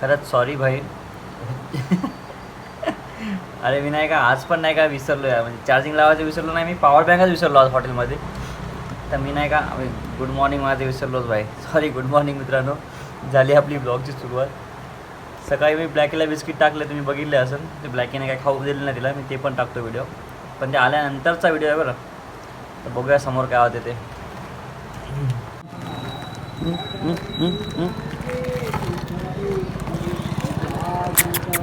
खरंच सॉरी भाई. अरे मी नाही का आज पण नाही का विसरलो आहे म्हणजे चार्जिंग लावायचं विसरलो नाही मी पॉवर बँकच विसरलो आज हॉटेलमध्ये तर मी नाही का गुड मॉर्निंग माझं विसरलोच भाई. सॉरी गुड मॉर्निंग मित्रांनो. झाली आपली ब्लॉगची सुरुवात. सकाळी मी ब्लॅकीला बिस्किट टाकले तुम्ही बघितले असेल. ते ब्लॅकीने काय खाऊ दिलं नाही तिला मी ते पण टाकतो व्हिडिओ पण ते आल्यानंतरचा व्हिडिओ आहे बरं. तर बघूया समोर काय होते ते.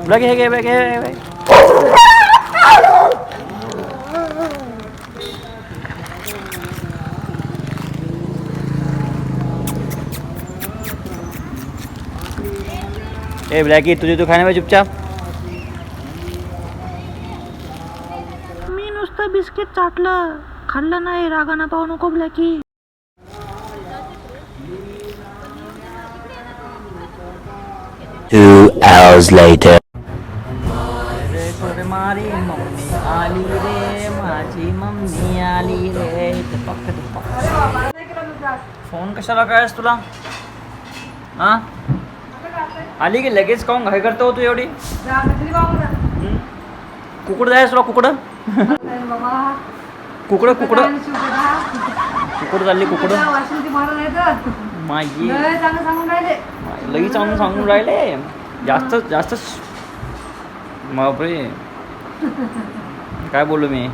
Lagi, हे घे बॅग ए ब्लॅकी तुझे तू खाणे चुपचाप मी नुसतं बिस्किट चाटलं खाल्लं नाही रागाना पाहू नको ब्लॅकी Two hours later. मारी मम्मी आली रे माझी मम्मी आली रे टपक टपक. फोन कशाला कायस तुला? हा? आली की लगेच काऊन घाई करतो तू एवढी? कुकडं जायस तुला कुकडं? कुकडं कुकडं? कुकडं चालली कुकडं? माझी लई चांगलं सांगून राहिले जास्त जास्त बापरे काय बोलू मी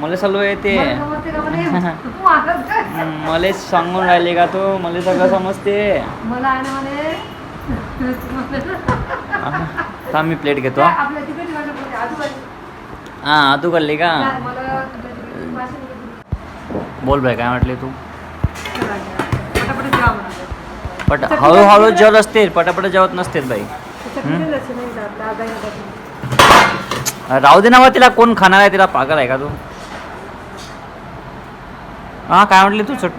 मला सर्व येते मला सांगून राहिले का तू मला सगळं समजते मला आहे ना म्हणे थांब मी प्लेट घेतो हा. आपल्या तिकडची भाषा बोलते आजूबाजू हा तू करली का मला तुझ्या तिकडची भाषा बोलते. बोल भाई काय म्हटले तू. पट हळूहळू जेवत असते पटापट जेवत नसते बाई. राहू दे ना तिला कोण खाणार आहे तिला पागल आहे का तू? हा काय म्हटली तू? चट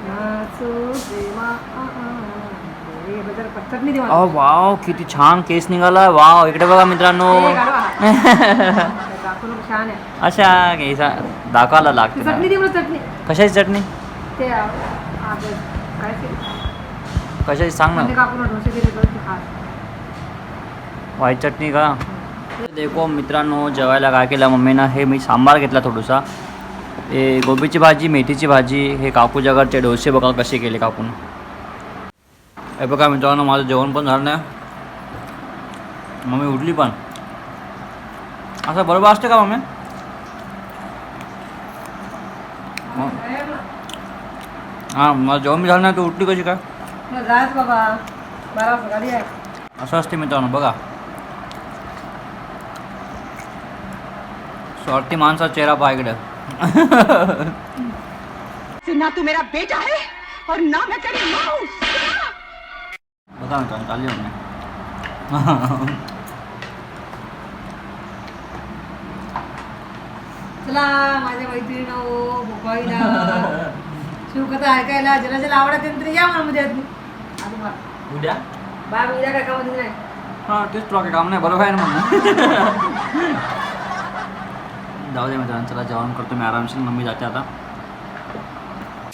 वाव किती छान केस निघाला वाव इकडे बघा मित्रांनो. लोक छान आहे. अशा केसा दाखवायला लागते चटणी. दे चटणी. कशाची चटणी? ते आ, आ, बस. काय ते? कशाची? सांग ना. काकूला डोसे दिले बघ, ते खा. व्हाईट चटणी का? देखो मित्रांनो जेवायला काय केलं मम्मीनं? हे मी सांबार घेतला थोडासा. हे गोबीची भाजी मेथीची भाजी हे काकू जगाचे डोसे बघा कसे केले काकून. हे बघा मित्रांनो माझं जेवण पण झालं नाही. मम्मी उठली पण. असं बरोबर असतं का मम्मी हां माझं जेवण बी झालं नाही तू उठली कशी काय असं असते मित्रांनो बघा स्वार्थी माणसा चेहरा पहा इकडे ना तू मेरा बेटा है और ना मैं तेरी माँ हूँ बघा मित्रांनो चालली चला माझ्या मैत्रिणीनं भोपाळीला शिवकथा ऐकायला ज्याला ज्याला आवडत तरी या मला मध्ये उद्या? बा मी उद्या काय नाही. हां तेच तुला काम नाही बरोबर आहे ना म्हणून जाऊ दे मित्रांनो चला जेवण करतो मी आरामशीर मम्मी जाते आता.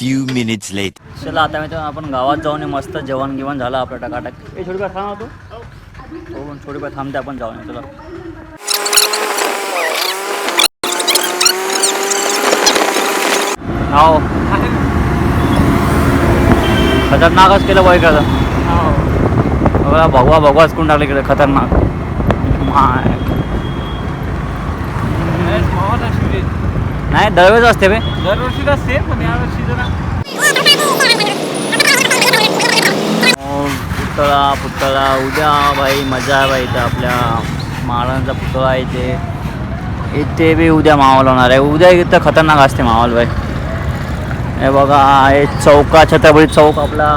Few minutes later. चला आता मित्रांनो आपण गावात जाऊन मस्त जेवण गिवण झालं आपलं टकाटक. ए छोटी थांब होतो हो छोटी थांबते आपण जाऊन चला. हो. खतरनाकच केलं बाई कसं. बघा भगवा भगवाच कोण टाकलं इकडे खतरनाक. माय. नाही दरवेळेस असते बे. असते पण यावर्षी जरा पुतळा पुतळा उद्या भाई मजा आहे भाई इथं आपल्या महाराजांचा पुतळा आहे इथे. इथे बी उद्या माहोल होणार आहे. उद्या इथं खतरनाक असते माहोल भाई. हे बघा हे चौका छत्रपती चौक आपला.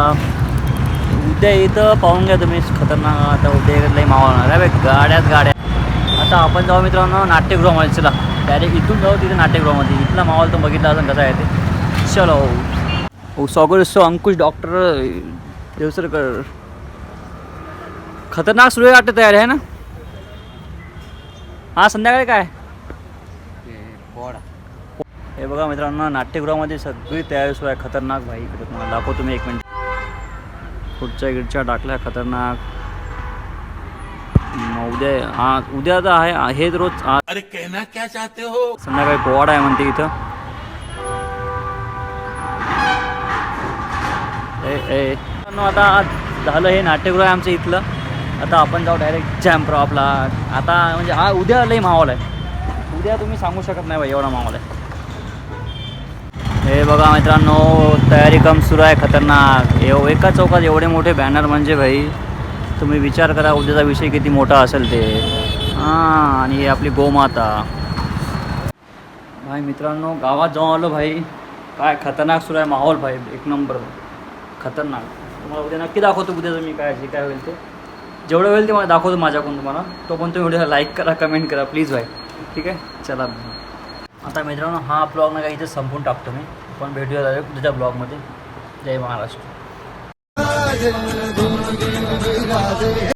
उद्या इथं पाहून घ्या तुम्ही खतरनाक. आता उद्या लई माहोल होणार आहे गाड्याच गाड्या. आता आपण जाऊ मित्रांनो नाट्यगृहामध्ये चला डायरेक्ट इथून जाऊ तिथे नाट्यगृहामध्ये. इथला माहोल तो बघितला असेल कसा आहे ते. चलो. सॉगर सो अंकुश डॉक्टर देवसरकर. खतरनाक सुरू आहे वाटतं तयार आहे ना? हां संध्याकाळी काय? हे बघा मित्रांनो नाट्यगृहामध्ये सगळी तयारी सुरू आहे. खतरनाक भाई इकडे तुम्हाला दाखवतो मी एक मिनिट. खुर्च्या गिडच्या टाकल्या खतरनाक. मग उद्या हा उद्या तर आहे हे रोज अरे कहना क्या चाहते हो? संध्याकाळी पोवाडा आहे म्हणते इथं. ए आता झालं हे नाट्यगृह आहे आमचं इथलं. आता आपण जाऊ डायरेक्ट चॅम्प्रो आपला आता म्हणजे हा उद्या लई माहोल आहे. उद्या तुम्ही सांगू शकत नाही बाई एवढा माहोल आहे. हे बघा मित्रांनो तयारी कम सुरू आहे खतरनाक. एव एका चौकात एवढे मोठे बॅनर म्हणजे भाई तुम्ही विचार करा उद्याचा विषय किती मोठा असेल ते. हां आणि आपली गोमाता. भाई मित्रांनो गावात जाऊन आलो भाई. काय खतरनाक सुरू आहे माहोल भाई एक नंबर. खतरनाक. तुम्हाला उद्या नक्की दाखवतो उद्याचं मी काय जे काय होईल ते. जेवढं होईल ते मला दाखवतो माझ्याकडून तुम्हाला. तो पण तुम्ही व्हिडिओला लाईक करा कमेंट करा प्लीज भाई. ठीक आहे? चला. आता मित्रांनो हा ब्लॉग ना काही इथे संपून टाकतो मी. पण भेटूया डायरेक्ट तुझ्या ब्लॉगमध्ये. जय महाराष्ट्र.